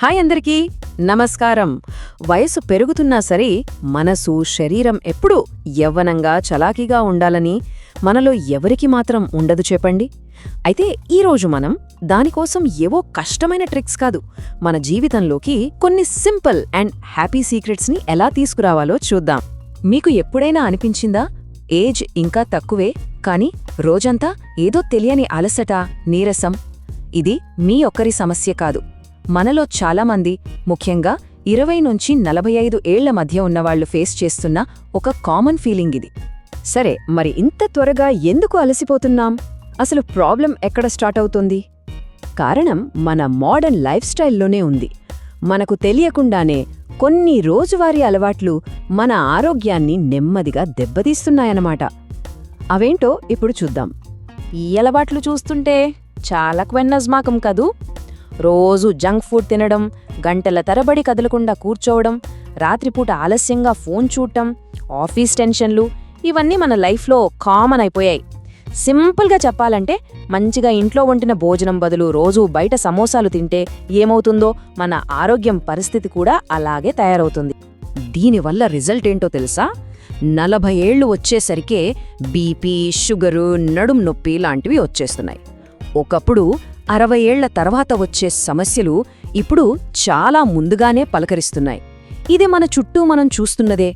Hi అందరికీ నమస్కారం. వయసు పెరుగుతున్నా సరే మనసు శరీరం ఎప్పుడూ యవ్వనంగా చలాకీగా ఉండాలని మనలో ఎవరికి మాత్రం ఉండదు చెప్పండి. అయితే ఈరోజు మనం దానికోసం ఏవో కష్టమైన ట్రిక్స్ కాదు మన జీవితంలోకి కొన్ని సింపుల్ అండ్ హ్యాపీ సీక్రెట్స్ని ఎలా తీసుకురావాలో చూద్దాం. మీకు ఎప్పుడైనా అనిపించిందా? ఏజ్ ఇంకా తక్కువే కానీ రోజంతా ఏదో తెలియని అలసట నీరసం. ఇది మీ ఒక్కరి సమస్య కాదు. మనలో చాలామంది ముఖ్యంగా ఇరవై నుంచి నలభై ఐదు ఏళ్ళ మధ్య ఉన్నవాళ్ళు ఫేస్ చేస్తున్న ఒక కామన్ ఫీలింగ్ ఇది. సరే మరి ఇంత త్వరగా ఎందుకు అలసిపోతున్నాం? అసలు ప్రాబ్లం ఎక్కడ స్టార్ట్ అవుతుంది? కారణం మన మోడర్న్ లైఫ్ స్టైల్లోనే ఉంది. మనకు తెలియకుండానే కొన్ని రోజువారీ అలవాట్లు మన ఆరోగ్యాన్ని నెమ్మదిగా దెబ్బతీస్తున్నాయన్నమాట. అవేంటో ఇప్పుడు చూద్దాం. ఈ అలవాట్లు చూస్తుంటే చాలా క్వెన్నజ్మాకం కదూ? రోజు జంక్ ఫుడ్ తినడం గంటల తరబడి కదలకుండా కూర్చోవడం రాత్రిపూట ఆలస్యంగా ఫోన్ చూడటం ఆఫీస్ టెన్షన్లు ఇవన్నీ మన లైఫ్లో కామన్ అయిపోయాయి. సింపుల్గా చెప్పాలంటే మంచిగా ఇంట్లో వండిన భోజనం బదులు రోజు బయట సమోసాలు తింటే ఏమవుతుందో మన ఆరోగ్యం పరిస్థితి కూడా అలాగే తయారవుతుంది. దీనివల్ల రిజల్ట్ ఏంటో తెలుసా? నలభై ఏళ్ళు వచ్చేసరికే బీపీ షుగరు నడుం నొప్పి లాంటివి వచ్చేస్తున్నాయి. ఒకప్పుడు అరవై ఏళ్ళ తర్వాత వచ్చే సమస్యలు ఇప్పుడు చాలా ముందుగానే పలకరిస్తున్నాయి. ఇది మన చుట్టూ మనం చూస్తున్నదే.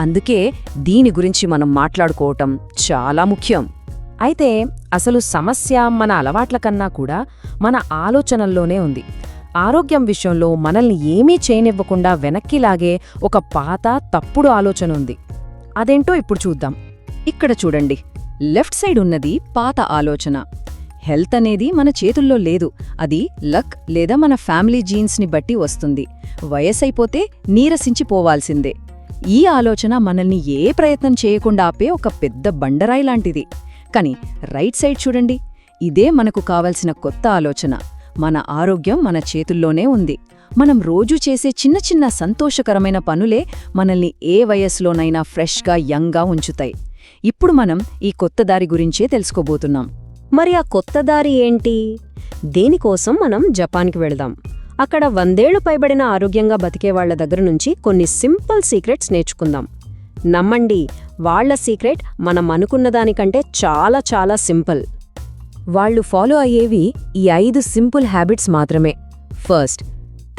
అందుకే దీని గురించి మనం మాట్లాడుకోవటం చాలా ముఖ్యం. అయితే అసలు సమస్య మన అలవాట్ల కన్నా కూడా మన ఆలోచనల్లోనే ఉంది. ఆరోగ్యం విషయంలో మనల్ని ఏమీ చేయనివ్వకుండా వెనక్కిలాగే ఒక పాత తప్పుడు ఆలోచన ఉంది. అదేంటో ఇప్పుడు చూద్దాం. ఇక్కడ చూడండి. లెఫ్ట్ సైడ్ ఉన్నది పాత ఆలోచన. హెల్త్ అనేది మన చేతుల్లో లేదు. అది లక్ లేదా మన ఫ్యామిలీ జీన్స్ని బట్టి వస్తుంది. వయసైపోతే నీరసించిపోవాల్సిందే. ఈ ఆలోచన మనల్ని ఏ ప్రయత్నం చేయకుండా ఆపే ఒక పెద్ద బండరాయి లాంటిది. కానీ రైట్ సైడ్ చూడండి. ఇదే మనకు కావలసిన కొత్త ఆలోచన. మన ఆరోగ్యం మన చేతుల్లోనే ఉంది. మనం రోజూ చేసే చిన్న చిన్న సంతోషకరమైన పనులే మనల్ని ఏ వయస్సులోనైనా ఫ్రెష్గా యంగ్గా ఉంచుతాయి. ఇప్పుడు మనం ఈ కొత్త దారి గురించే తెలుసుకోబోతున్నాం. మరి ఆ కొత్త దారి ఏంటి? దీనికోసం మనం జపాన్కి వెళదాం. అక్కడ వందేళ్ళు పైబడిన ఆరోగ్యంగా బతికే వాళ్ళ దగ్గర నుంచి కొన్ని సింపుల్ సీక్రెట్స్ నేర్చుకుందాం. నమ్మండి వాళ్ళ సీక్రెట్ మనం అనుకున్న దానికంటే చాలా చాలా సింపుల్. వాళ్ళు ఫాలో అయ్యేవి ఈ ఐదు సింపుల్ హ్యాబిట్స్ మాత్రమే. ఫస్ట్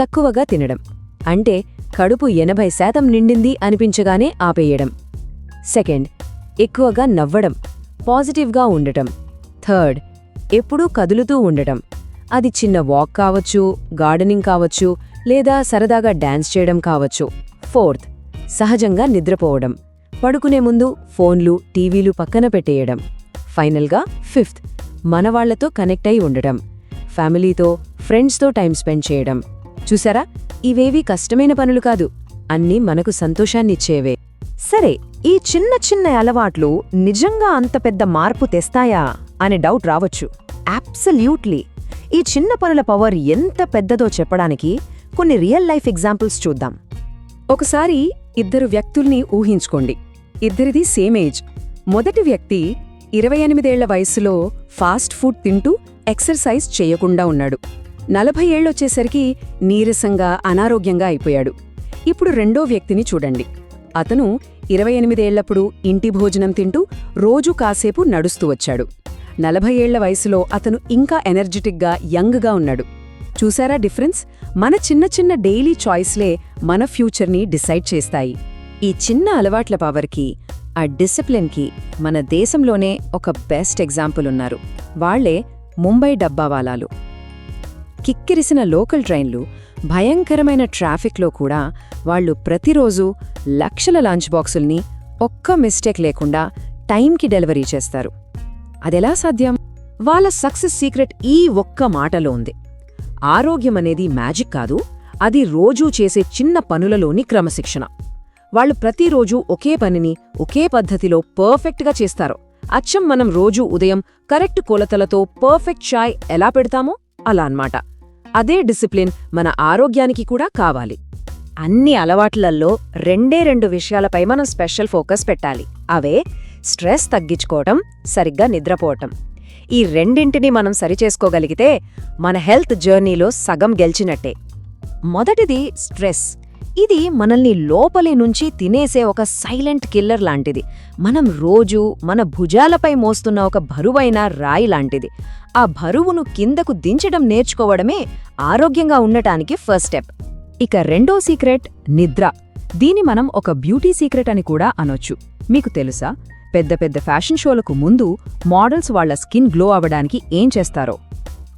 తక్కువగా తినడం. అంటే కడుపు ఎనభై శాతం నిండింది అనిపించగానే ఆపేయడం. సెకండ్ ఎక్కువగా నవ్వడం. పాజిటివ్గా ఉండటం. థర్డ్. ఎప్పుడూ కదులుతూ ఉండటం. అది చిన్న వాక్ కావచ్చు గార్డెనింగ్ కావచ్చు లేదా సరదాగా డ్యాన్స్ చేయడం కావచ్చు. ఫోర్త్. సహజంగా నిద్రపోవడం. పడుకునే ముందు ఫోన్లు టీవీలు పక్కన పెట్టేయడం. ఫైనల్గా ఫిఫ్త్. మనవాళ్ళతో కనెక్ట్ అయి ఉండడం ఫ్యామిలీతో ఫ్రెండ్స్తో టైం స్పెండ్ చేయడం. చూసారా? ఇవేవీ కష్టమైన పనులు కాదు. అన్నీ మనకు సంతోషాన్నిచ్చేవే సరే ఈ చిన్న చిన్న అలవాట్లు నిజంగా అంత పెద్ద మార్పు తెస్తాయా? అనే డౌట్ రావచ్చు. అబ్సల్యూట్లీ ఈ చిన్న పనుల పవర్ ఎంత పెద్దదో చెప్పడానికి కొన్ని రియల్ లైఫ్ ఎగ్జాంపుల్స్ చూద్దాం. ఒకసారి ఇద్దరు వ్యక్తుల్ని ఊహించుకోండి. ఇద్దరిది సేమ్ ఏజ్ మొదటి వ్యక్తి ఇరవై ఎనిమిదేళ్ళ వయసులో ఫాస్ట్ ఫుడ్ తింటూ ఎక్సర్సైజ్ చేయకుండా ఉన్నాడు. నలభై ఏళ్ళొచ్చేసరికి నీరసంగా అనారోగ్యంగా అయిపోయాడు. ఇప్పుడు రెండో వ్యక్తిని చూడండి. అతను ఇరవై ఎనిమిదేళ్ళప్పుడు ఇంటి భోజనం తింటూ రోజూ కాసేపు నడుస్తూ వచ్చాడు. నలభై ఏళ్ళ వయసులో అతను ఇంకా ఎనర్జెటిక్గా యంగ్గా ఉన్నాడు. చూసారా డిఫరెన్స్? మన చిన్న చిన్న డైలీ చాయిస్లే మన ఫ్యూచర్ని డిసైడ్ చేస్తాయి. ఈ చిన్న అలవాట్ల పవర్కి ఆ డిసిప్లిన్కి మన దేశంలోనే ఒక బెస్ట్ ఎగ్జాంపుల్ ఉన్నారు. వాళ్ళే ముంబై డబ్బావాలాలు కిక్కిరిసిన లోకల్ ట్రైన్లు భయంకరమైన ట్రాఫిక్లో కూడా వాళ్ళు ప్రతిరోజూ లక్షల లంచ్ బాక్సుల్ని ఒక్క మిస్టేక్ లేకుండా టైంకి డెలివరీ చేస్తారు. అదెలా సాధ్యం? వాళ్ళ సక్సెస్ సీక్రెట్ ఈ ఒక్క మాటలో ఉంది. ఆరోగ్యమనేది మ్యాజిక్ కాదు అది రోజూ చేసే చిన్న పనులలోని క్రమశిక్షణ. వాళ్ళు ప్రతిరోజూ ఒకే పనిని ఒకే పద్ధతిలో పర్ఫెక్ట్గా చేస్తారు. అచ్చం మనం రోజూ ఉదయం కరెక్ట్ కొలతలతో పర్ఫెక్ట్ ఛాయ్ ఎలా పెడతామో అలా అన్మాట అదే డిసిప్లిన్ మన ఆరోగ్యానికి కూడా కావాలి. అన్ని అలవాట్లల్లో రెండే రెండు విషయాలపై మనం స్పెషల్ ఫోకస్ పెట్టాలి. అవే స్ట్రెస్ తగ్గించుకోవటం సరిగ్గా నిద్రపోవటం. ఈ రెండింటిని మనం సరిచేసుకోగలిగితే మన హెల్త్ జర్నీలో సగం గెలిచినట్టే. మొదటిది స్ట్రెస్. ఇది మనల్ని లోపలి నుంచి తినేసే ఒక సైలెంట్ కిల్లర్ లాంటిది. మనం రోజు మన భుజాలపై మోస్తున్న ఒక బరువైన రాయి లాంటిది. ఆ బరువును కిందకు దించడం నేర్చుకోవడమే ఆరోగ్యంగా ఉండటానికి ఫస్ట్ స్టెప్. ఇక రెండో సీక్రెట్ నిద్ర. దీని మనం ఒక బ్యూటీ సీక్రెట్ అని కూడా అనొచ్చు. మీకు తెలుసా? పెద్ద పెద్ద ఫ్యాషన్ షోలకు ముందు మోడల్స్ వాళ్ళ స్కిన్ గ్లో అవ్వడానికి ఏం చేస్తారో.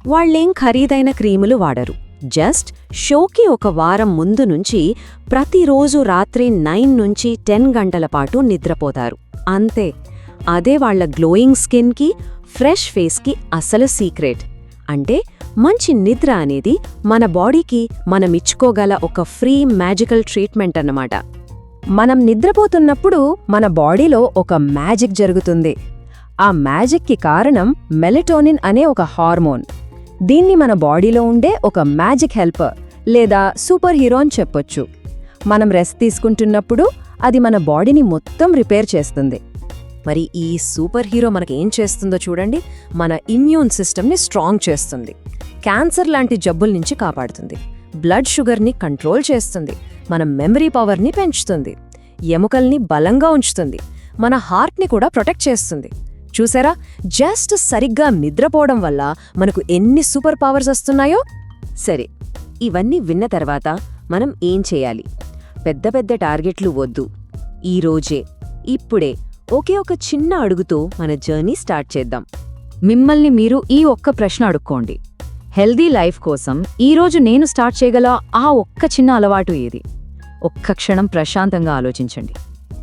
వాళ్ళేం ఖరీదైన క్రీములు వాడరు. జస్ట్ షోకి ఒక వారం ముందు నుంచి ప్రతిరోజు రాత్రి నైన్ నుంచి టెన్ గంటల పాటు నిద్రపోతారు. అంతే. అదే వాళ్ళ గ్లోయింగ్ స్కిన్కి ఫ్రెష్ ఫేస్కి అసలు సీక్రెట్. అంటే మంచి నిద్ర అనేది మన బాడీకి మనమిచ్చుకోగల ఒక ఫ్రీ మ్యాజికల్ ట్రీట్మెంట్ అన్నమాట. మనం నిద్రపోతున్నప్పుడు మన బాడీలో ఒక మ్యాజిక్ జరుగుతుంది. ఆ మ్యాజిక్కి కారణం మెలటోనిన్ అనే ఒక హార్మోన్. దీన్ని మన బాడీలో ఉండే ఒక మ్యాజిక్ హెల్పర్ లేదా సూపర్ హీరో అని చెప్పొచ్చు. మనం రెస్ట్ తీసుకుంటున్నప్పుడు అది మన బాడీని మొత్తం రిపేర్ చేస్తుంది. మరి ఈ సూపర్ హీరో మనకేం చేస్తుందో చూడండి. మన ఇమ్యూన్ సిస్టమ్ని స్ట్రాంగ్ చేస్తుంది. క్యాన్సర్ లాంటి జబ్బుల నుంచి కాపాడుతుంది. బ్లడ్ షుగర్ని కంట్రోల్ చేస్తుంది. మన మెమరీ పవర్ని పెంచుతుంది. ఎముకల్ని బలంగా ఉంచుతుంది. మన హార్ట్ని కూడా ప్రొటెక్ట్ చేస్తుంది. చూసారా? జస్ట్ సరిగ్గా నిద్రపోవడం వల్ల మనకు ఎన్ని సూపర్ పవర్స్ వస్తున్నాయో? సరే ఇవన్నీ విన్న తర్వాత మనం ఏం చేయాలి? పెద్ద పెద్ద టార్గెట్లు వద్దు. ఈ రోజే ఇప్పుడే ఒకే ఒక చిన్న అడుగుతో మన జర్నీ స్టార్ట్ చేద్దాం. మిమ్మల్ని మీరు ఈ ఒక్క ప్రశ్న అడుక్కోండి. హెల్దీ లైఫ్ కోసం ఈరోజు నేను స్టార్ట్ చేయగల ఆ ఒక్క చిన్న అలవాటు ఏది? ఒక్క క్షణం ప్రశాంతంగా ఆలోచించండి.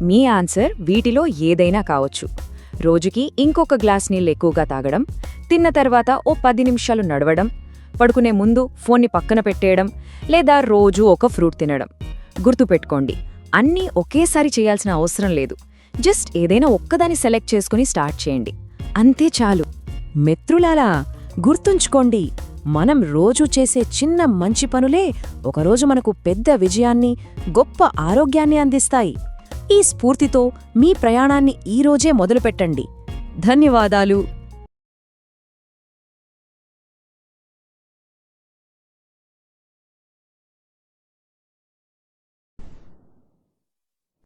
మీ ఆన్సర్ వీటిలో ఏదైనా కావచ్చు. రోజుకి ఇంకొక గ్లాస్ నీళ్ళు ఎక్కువగా తాగడం తిన్న తర్వాత ఓ పది నిమిషాలు నడవడం పడుకునే ముందు ఫోన్ని పక్కన పెట్టేయడం లేదా రోజు ఒక ఫ్రూట్ తినడం. గుర్తుపెట్టుకోండి అన్నీ ఒకేసారి చేయాల్సిన అవసరం లేదు. జస్ట్ ఏదైనా ఒక్కదాన్ని సెలెక్ట్ చేసుకుని స్టార్ట్ చేయండి. అంతే చాలు. మిత్రులారా గుర్తుంచుకోండి మనం రోజు చేసే చిన్న మంచి పనులే ఒకరోజు మనకు పెద్ద విజయాన్ని గొప్ప ఆరోగ్యాన్ని అందిస్తాయి. ఈ స్ఫూర్తితో మీ ప్రయాణాన్ని ఈరోజే మొదలుపెట్టండి. ధన్యవాదాలు.